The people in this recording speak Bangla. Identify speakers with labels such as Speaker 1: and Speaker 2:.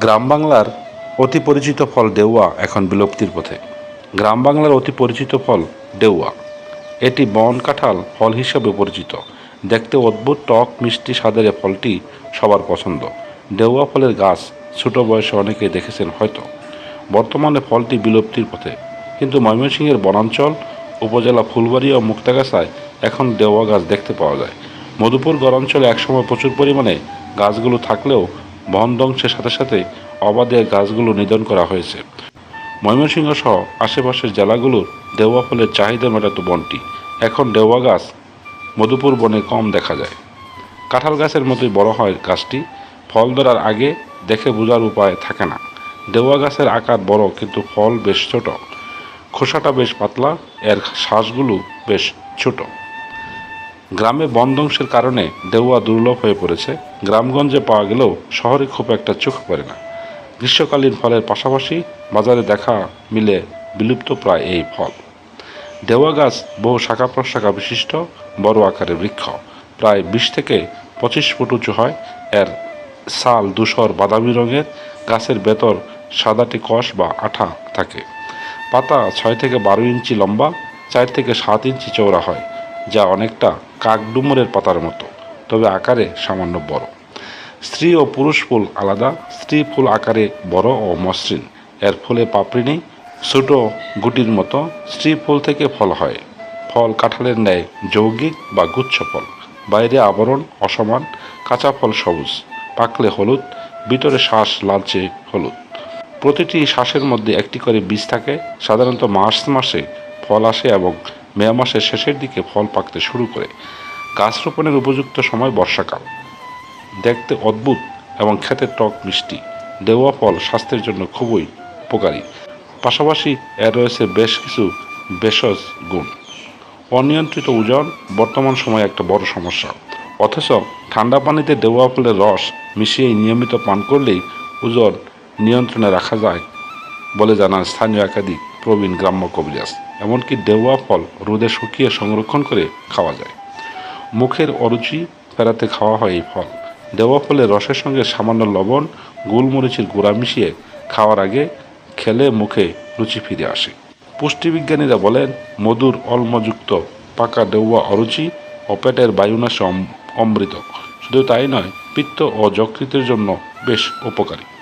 Speaker 1: গ্রাম বাংলার অতি পরিচিত ফল ডেউয়া এখন বিলুপ্তির পথে। গ্রাম বাংলার অতি পরিচিত ফল ডেউয়া এটি বন কাঁঠাল ফল হিসেবে পরিচিত। দেখতে অদ্ভুত, টক, মিষ্টি স্বাদের ফলটি সবার পছন্দ। ডেউয়া ফলের গাছ ছোট বয়সে অনেকেই দেখেছেন হয়তো। বর্তমানে ফলটি বিলুপ্তির পথে। কিন্তু ময়মনসিংহের বনাঞ্চল, উপজেলা ফুলবাড়ি ও মুক্তাগাছায় এখন ডেওয়া গাছ দেখতে পাওয়া যায়। মধুপুর গড়াঞ্চলে একসময় প্রচুর পরিমাণে গাছগুলো থাকলেও বন ধ্বংসের সাথে সাথে অবাধে গাছগুলো নিধন করা হয়েছে। ময়মনসিংহ সহ আশেপাশের জেলাগুলোর দেওয়া ফলের চাহিদা মেটাতো বনটি। এখন দেওয়া গাছ মধুপুর বনে কম দেখা যায়। কাঁঠাল গাছের মতোই বড় হয় গাছটি। ফল ধরার আগে দেখে বোঝার উপায় থাকে না। দেওয়া গাছের আকার বড়, কিন্তু ফল বেশ ছোট। খোসাটা বেশ পাতলা, এর শ্বাসগুলো বেশ ছোট। গ্রামে বন ধ্বংসের কারণে দেওয়া দুর্লভ হয়ে পড়েছে। গ্রামগঞ্জে পাওয়া গেলেও শহরে খুব একটা চোখ পড়ে না। গ্রীষ্মকালীন ফলের পাশাপাশি বাজারে দেখা মিলে বিলুপ্ত প্রায় এই ফল। দেওয়া গাছ বহু শাখা প্রশাখা বিশিষ্ট, বড় আকারের বৃক্ষ। প্রায় বিশ থেকে পঁচিশ ফুট উঁচু হয়। এর সাল, ধূসর, বাদামি রঙের। গাছের ভেতর সাদাটি কষ বা আঠা থাকে। পাতা ছয় থেকে বারো ইঞ্চি লম্বা, চার থেকে সাত ইঞ্চি চওড়া হয়। যা অনেকটা কাকডুমুরের পাতার মতো, তবে আকারে সামান্য বড়। স্ত্রী ও পুরুষ ফুল আলাদা, স্ত্রী ফুল আকারে বড় ও মসৃণ। এর ফুলে পাপড়ি নেই, ছোট গুটির মতো স্ত্রী ফুল থেকে ফল হয়। ফল কাঁঠালের ন্যায় যৌগিক বা গুচ্ছ ফল। বাইরে আবরণ অসমান, কাঁচা ফল সবুজ, পাকলে হলুদ, ভিতরে শ্বাস লালচে হলুদ। প্রতিটি শ্বাসের মধ্যে একটি করে বীজ থাকে, সাধারণত মার্চ মাসে ফল আসে এবং মে মাসের শেষের দিকে ফল পাকতে শুরু করে। গাছ রোপণের উপযুক্ত সময় বর্ষাকাল। দেখতে অদ্ভুত এবং খেতে টক মিষ্টি। দেওয়া ফল স্বাস্থ্যের জন্য খুবই উপকারী। পাশাপাশি এর রয়েছে বেশ কিছু ভেষজ গুণ। অনিয়ন্ত্রিত ওজন, বর্তমান সময়ে একটা বড় সমস্যা। অথচ ঠান্ডা পানিতে দেওয়া ফলের রস মিশিয়ে নিয়মিত পান করলেই ওজন নিয়ন্ত্রণে রাখা যায় বলে জানান স্থানীয় একাধিক প্রবীণ গ্রাম্য কবিরাজ। এমনকি দেওয়া ফল রোদে শুকিয়ে সংরক্ষণ করে খাওয়া যায়। মুখের অরুচি ফেরাতে খাওয়া হয় এই ফল। দেওয়া ফলের রসের সঙ্গে সামান্য লবণ, গোলমরিচের গুঁড়া মিশিয়ে খাওয়ার আগে খেলে মুখে রুচি ফিরে আসে। পুষ্টিবিজ্ঞানীরা বলেন, মধুর অলমযুক্ত পাকা দেওয়া অরুচি ও পেটের বায়ুনাশে অমৃত। শুধু তাই নয়, পিত্ত ও যকৃতের জন্য বেশ উপকারী।